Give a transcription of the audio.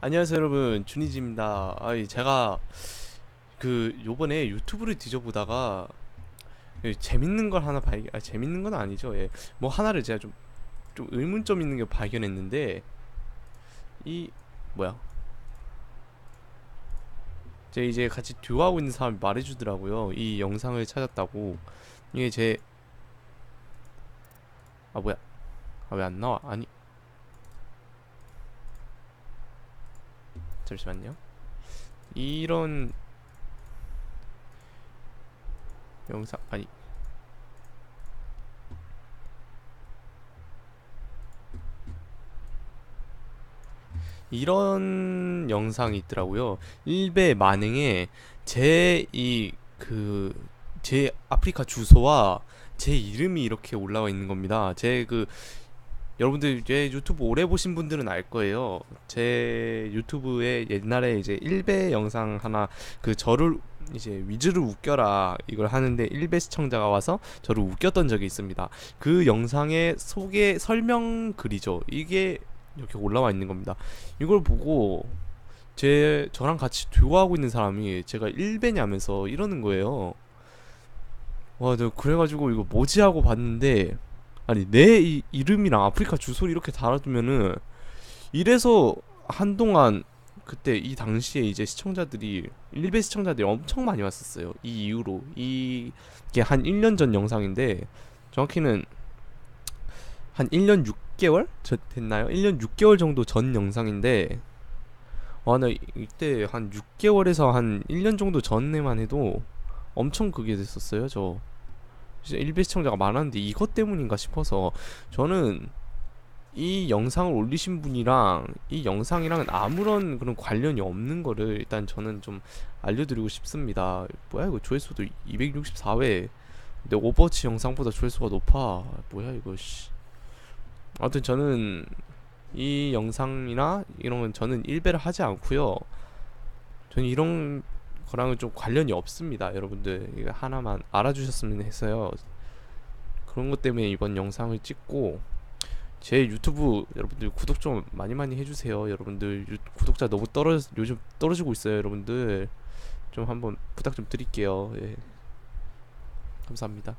안녕하세요 여러분. 준이지입니다. 아이 제가 그 요번에 유튜브를 뒤져보다가 예, 재밌는 걸 하나 발견 아 재밌는 건 아니죠. 예. 뭐 하나를 제가 좀 좀 의문점 있는 게 발견했는데 이 뭐야? 제 이제 같이 듀오하고 있는 사람이 말해주더라고요. 이 영상을 찾았다고. 이게 제 아 뭐야? 아 왜 안 나와? 아니 잠시만요. 이런 영상 아니 이런 영상이 있더라고요. 일배 만행에 제 이 그 제 아프리카 주소와 제 이름이 이렇게 올라와 있는 겁니다. 제그 여러분들 제 유튜브 오래 보신 분들은 알 거예요. 제 유튜브에 옛날에 이제 1배 영상 하나 그 저를 이제 위즈를 웃겨라 이걸 하는데 1배 시청자가 와서 저를 웃겼던 적이 있습니다. 그 영상의 소개 설명 글이죠. 이게 이렇게 올라와 있는 겁니다. 이걸 보고 제 저랑 같이 듀오하고 있는 사람이 제가 1배냐면서 이러는 거예요. 와, 저 그래가지고 이거 뭐지 하고 봤는데 아니 내 이, 이름이랑 아프리카 주소를 이렇게 달아두면은 이래서 한동안 그때 이 당시에 이제 시청자들이 일베 시청자들이 엄청 많이 왔었어요. 이 이후로 이게 한 1년 전 영상인데 정확히는 한 1년 6개월 저 됐나요? 1년 6개월 정도 전 영상인데 와, 나 이때 한 6개월에서 한 1년 정도 전에만 해도 엄청 그게 됐었어요. 저 진짜 일베 시청자가 많았는데 이것 때문인가 싶어서 저는 이 영상을 올리신 분이랑 이 영상이랑은 아무런 그런 관련이 없는 거를 일단 저는 좀 알려드리고 싶습니다. 뭐야 이거 조회수도 264회. 근데 오버워치 영상보다 조회수가 높아. 뭐야 이거 씨. 아무튼 저는 이 영상이나 이런 건 저는 일배를 하지 않고요. 저는 이런 거랑은 좀 관련이 없습니다. 여러분들 이거 하나만 알아주셨으면 했어요. 그런 것 때문에 이번 영상을 찍고 제 유튜브 여러분들 구독 좀 많이 많이 해주세요. 여러분들 유, 구독자 너무 떨어 요즘 떨어지고 있어요. 여러분들 좀 한번 부탁 좀 드릴게요. 예. 감사합니다.